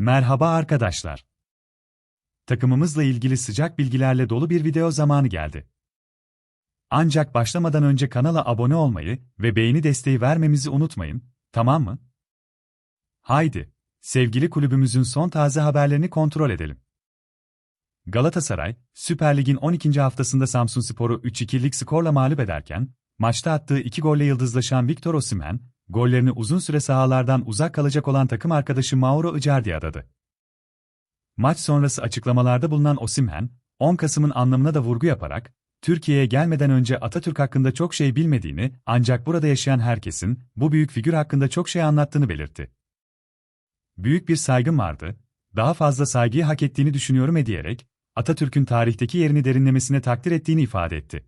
Merhaba arkadaşlar. Takımımızla ilgili sıcak bilgilerle dolu bir video zamanı geldi. Ancak başlamadan önce kanala abone olmayı ve beğeni desteği vermemizi unutmayın, tamam mı? Haydi, sevgili kulübümüzün son taze haberlerini kontrol edelim. Galatasaray, Süper Lig'in 12. haftasında Samsunspor'u 3-2'lik skorla mağlup ederken, maçta attığı 2 golle yıldızlaşan Victor Osimhen, gollerini uzun süre sahalardan uzak kalacak olan takım arkadaşı Mauro Icardi'ye adadı. Maç sonrası açıklamalarda bulunan Osimhen, 10 Kasım'ın anlamına da vurgu yaparak, Türkiye'ye gelmeden önce Atatürk hakkında çok şey bilmediğini, ancak burada yaşayan herkesin bu büyük figür hakkında çok şey anlattığını belirtti. Büyük bir saygım vardı, daha fazla saygıyı hak ettiğini düşünüyorum ediyerek, Atatürk'ün tarihteki yerini derinlemesine takdir ettiğini ifade etti.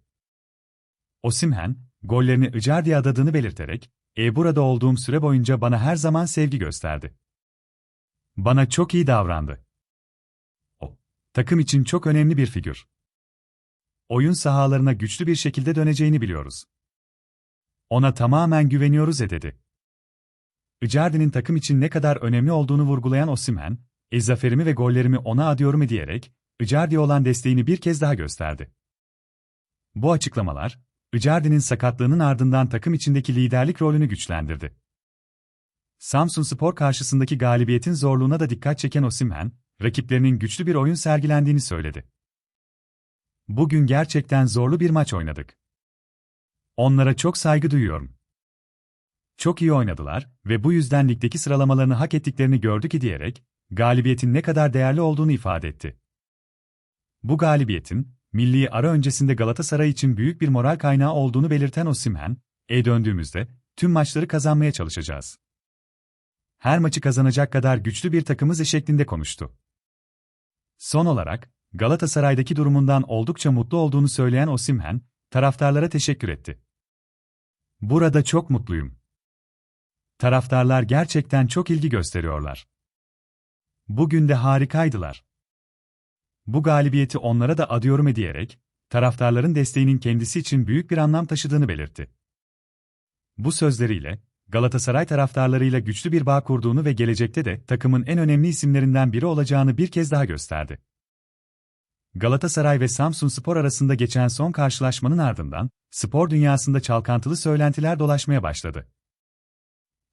Osimhen, gollerini Icardi'ye adadığını belirterek, e burada olduğum süre boyunca bana her zaman sevgi gösterdi. Bana çok iyi davrandı. O, takım için çok önemli bir figür. Oyun sahalarına güçlü bir şekilde döneceğini biliyoruz. Ona tamamen güveniyoruz dedi. Icardi'nin takım için ne kadar önemli olduğunu vurgulayan Osimhen, e zaferimi ve gollerimi ona adıyorum diyerek, Icardi'ye olan desteğini bir kez daha gösterdi. Bu açıklamalar, Icardi'nin sakatlığının ardından takım içindeki liderlik rolünü güçlendirdi. Samsun Spor karşısındaki galibiyetin zorluğuna da dikkat çeken Osimhen, rakiplerinin güçlü bir oyun sergilendiğini söyledi. Bugün gerçekten zorlu bir maç oynadık. Onlara çok saygı duyuyorum. Çok iyi oynadılar ve bu yüzden ligdeki sıralamalarını hak ettiklerini gördük diyerek, galibiyetin ne kadar değerli olduğunu ifade etti. Bu galibiyetin, milli ara öncesinde Galatasaray için büyük bir moral kaynağı olduğunu belirten Osimhen, "E döndüğümüzde tüm maçları kazanmaya çalışacağız. Her maçı kazanacak kadar güçlü bir takımız şeklinde konuştu. Son olarak, Galatasaray'daki durumundan oldukça mutlu olduğunu söyleyen Osimhen, taraftarlara teşekkür etti. Burada çok mutluyum. Taraftarlar gerçekten çok ilgi gösteriyorlar. Bugün de harikaydılar. Bu galibiyeti onlara da adıyorum diyerek, taraftarların desteğinin kendisi için büyük bir anlam taşıdığını belirtti. Bu sözleriyle, Galatasaray taraftarlarıyla güçlü bir bağ kurduğunu ve gelecekte de takımın en önemli isimlerinden biri olacağını bir kez daha gösterdi. Galatasaray ve Samsun Spor arasında geçen son karşılaşmanın ardından, spor dünyasında çalkantılı söylentiler dolaşmaya başladı.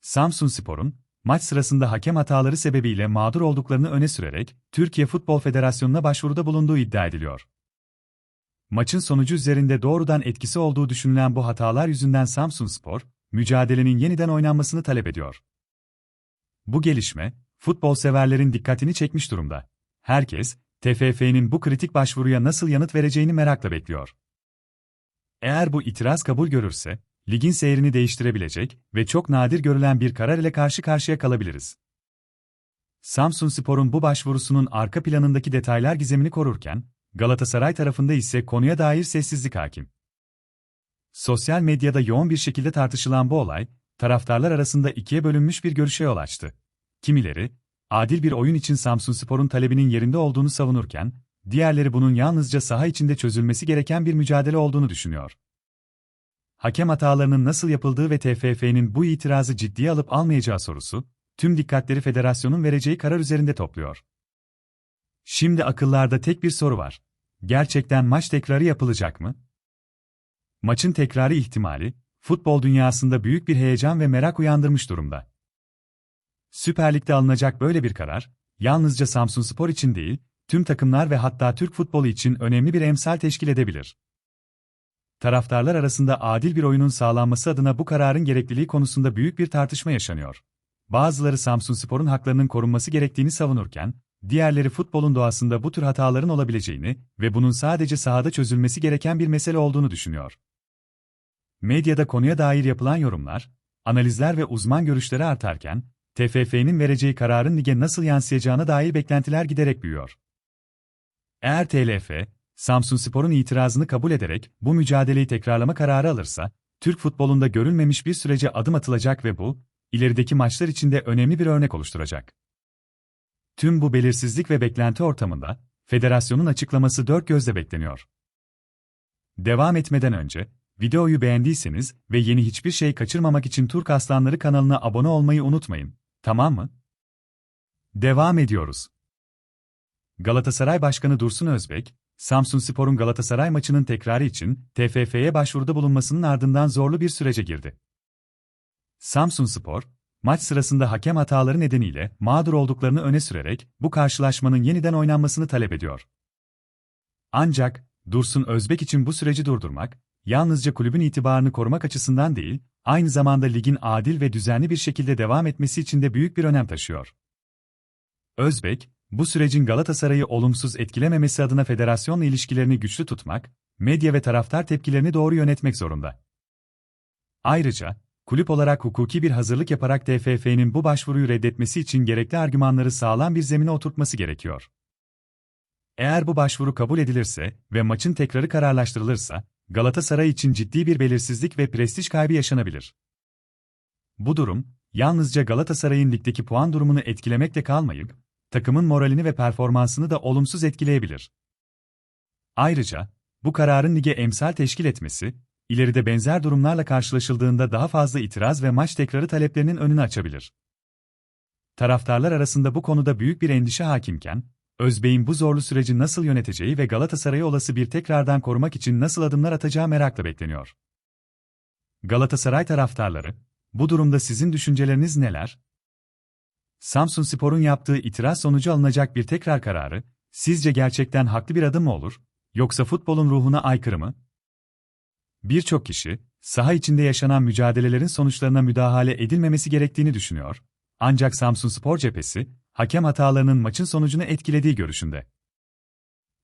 Samsun Spor'un, maç sırasında hakem hataları sebebiyle mağdur olduklarını öne sürerek, Türkiye Futbol Federasyonu'na başvuruda bulunduğu iddia ediliyor. Maçın sonucu üzerinde doğrudan etkisi olduğu düşünülen bu hatalar yüzünden Samsun Spor, mücadelenin yeniden oynanmasını talep ediyor. Bu gelişme, futbol severlerin dikkatini çekmiş durumda. Herkes, TFF'nin bu kritik başvuruya nasıl yanıt vereceğini merakla bekliyor. Eğer bu itiraz kabul görürse, ligin seyrini değiştirebilecek ve çok nadir görülen bir karar ile karşı karşıya kalabiliriz. Samsun Spor'un bu başvurusunun arka planındaki detaylar gizemini korurken, Galatasaray tarafında ise konuya dair sessizlik hakim. Sosyal medyada yoğun bir şekilde tartışılan bu olay, taraftarlar arasında ikiye bölünmüş bir görüşe yol açtı. Kimileri, adil bir oyun için Samsun Spor'un talebinin yerinde olduğunu savunurken, diğerleri bunun yalnızca saha içinde çözülmesi gereken bir mücadele olduğunu düşünüyor hakem hatalarının nasıl yapıldığı ve TFF'nin bu itirazı ciddiye alıp almayacağı sorusu, tüm dikkatleri federasyonun vereceği karar üzerinde topluyor. Şimdi akıllarda tek bir soru var. Gerçekten maç tekrarı yapılacak mı? Maçın tekrarı ihtimali, futbol dünyasında büyük bir heyecan ve merak uyandırmış durumda. Süper Lig'de alınacak böyle bir karar, yalnızca Samsun Spor için değil, tüm takımlar ve hatta Türk futbolu için önemli bir emsal teşkil edebilir taraftarlar arasında adil bir oyunun sağlanması adına bu kararın gerekliliği konusunda büyük bir tartışma yaşanıyor. Bazıları Samsun Spor'un haklarının korunması gerektiğini savunurken, diğerleri futbolun doğasında bu tür hataların olabileceğini ve bunun sadece sahada çözülmesi gereken bir mesele olduğunu düşünüyor. Medyada konuya dair yapılan yorumlar, analizler ve uzman görüşleri artarken, TFF'nin vereceği kararın lige nasıl yansıyacağına dair beklentiler giderek büyüyor. Eğer TLF, Samsun Spor'un itirazını kabul ederek bu mücadeleyi tekrarlama kararı alırsa, Türk futbolunda görülmemiş bir sürece adım atılacak ve bu, ilerideki maçlar için de önemli bir örnek oluşturacak. Tüm bu belirsizlik ve beklenti ortamında, federasyonun açıklaması dört gözle bekleniyor. Devam etmeden önce, videoyu beğendiyseniz ve yeni hiçbir şey kaçırmamak için Türk Aslanları kanalına abone olmayı unutmayın, tamam mı? Devam ediyoruz. Galatasaray Başkanı Dursun Özbek, Samsunspor'un Galatasaray maçının tekrarı için TFF'ye başvuruda bulunmasının ardından zorlu bir sürece girdi. Samsunspor, maç sırasında hakem hataları nedeniyle mağdur olduklarını öne sürerek bu karşılaşmanın yeniden oynanmasını talep ediyor. Ancak, Dursun Özbek için bu süreci durdurmak, yalnızca kulübün itibarını korumak açısından değil, aynı zamanda ligin adil ve düzenli bir şekilde devam etmesi için de büyük bir önem taşıyor. Özbek, bu sürecin Galatasaray'ı olumsuz etkilememesi adına federasyonla ilişkilerini güçlü tutmak, medya ve taraftar tepkilerini doğru yönetmek zorunda. Ayrıca, kulüp olarak hukuki bir hazırlık yaparak TFF'nin bu başvuruyu reddetmesi için gerekli argümanları sağlam bir zemine oturtması gerekiyor. Eğer bu başvuru kabul edilirse ve maçın tekrarı kararlaştırılırsa, Galatasaray için ciddi bir belirsizlik ve prestij kaybı yaşanabilir. Bu durum, yalnızca Galatasaray'ın ligdeki puan durumunu etkilemekle kalmayıp, takımın moralini ve performansını da olumsuz etkileyebilir. Ayrıca, bu kararın lige emsal teşkil etmesi, ileride benzer durumlarla karşılaşıldığında daha fazla itiraz ve maç tekrarı taleplerinin önünü açabilir. Taraftarlar arasında bu konuda büyük bir endişe hakimken, Özbey'in bu zorlu süreci nasıl yöneteceği ve Galatasaray'ı olası bir tekrardan korumak için nasıl adımlar atacağı merakla bekleniyor. Galatasaray taraftarları, bu durumda sizin düşünceleriniz neler? Samsun Spor'un yaptığı itiraz sonucu alınacak bir tekrar kararı, sizce gerçekten haklı bir adım mı olur, yoksa futbolun ruhuna aykırı mı? Birçok kişi, saha içinde yaşanan mücadelelerin sonuçlarına müdahale edilmemesi gerektiğini düşünüyor, ancak Samsun Spor cephesi, hakem hatalarının maçın sonucunu etkilediği görüşünde.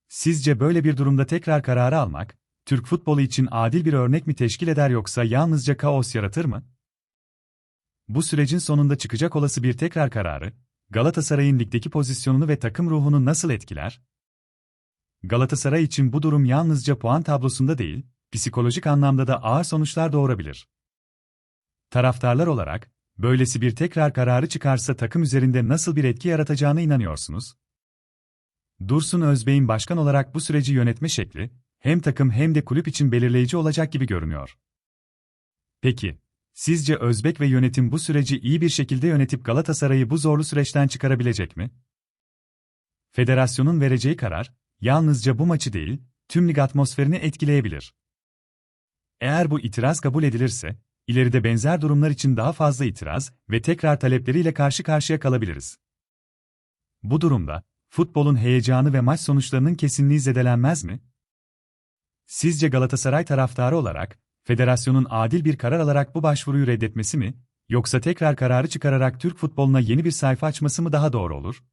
Sizce böyle bir durumda tekrar kararı almak, Türk futbolu için adil bir örnek mi teşkil eder yoksa yalnızca kaos yaratır mı? Bu sürecin sonunda çıkacak olası bir tekrar kararı, Galatasaray'ın ligdeki pozisyonunu ve takım ruhunu nasıl etkiler? Galatasaray için bu durum yalnızca puan tablosunda değil, psikolojik anlamda da ağır sonuçlar doğurabilir. Taraftarlar olarak, böylesi bir tekrar kararı çıkarsa takım üzerinde nasıl bir etki yaratacağına inanıyorsunuz? Dursun Özbey'in başkan olarak bu süreci yönetme şekli, hem takım hem de kulüp için belirleyici olacak gibi görünüyor. Peki, sizce Özbek ve yönetim bu süreci iyi bir şekilde yönetip Galatasaray'ı bu zorlu süreçten çıkarabilecek mi? Federasyonun vereceği karar, yalnızca bu maçı değil, tüm lig atmosferini etkileyebilir. Eğer bu itiraz kabul edilirse, ileride benzer durumlar için daha fazla itiraz ve tekrar talepleriyle karşı karşıya kalabiliriz. Bu durumda, futbolun heyecanı ve maç sonuçlarının kesinliği zedelenmez mi? Sizce Galatasaray taraftarı olarak, federasyonun adil bir karar alarak bu başvuruyu reddetmesi mi, yoksa tekrar kararı çıkararak Türk futboluna yeni bir sayfa açması mı daha doğru olur?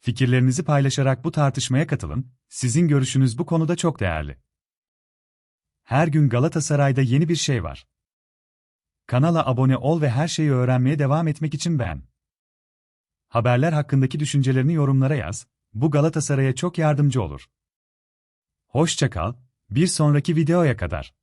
Fikirlerinizi paylaşarak bu tartışmaya katılın, sizin görüşünüz bu konuda çok değerli. Her gün Galatasaray'da yeni bir şey var. Kanala abone ol ve her şeyi öğrenmeye devam etmek için beğen. Haberler hakkındaki düşüncelerini yorumlara yaz, bu Galatasaray'a çok yardımcı olur. Hoşça kal, bir sonraki videoya kadar.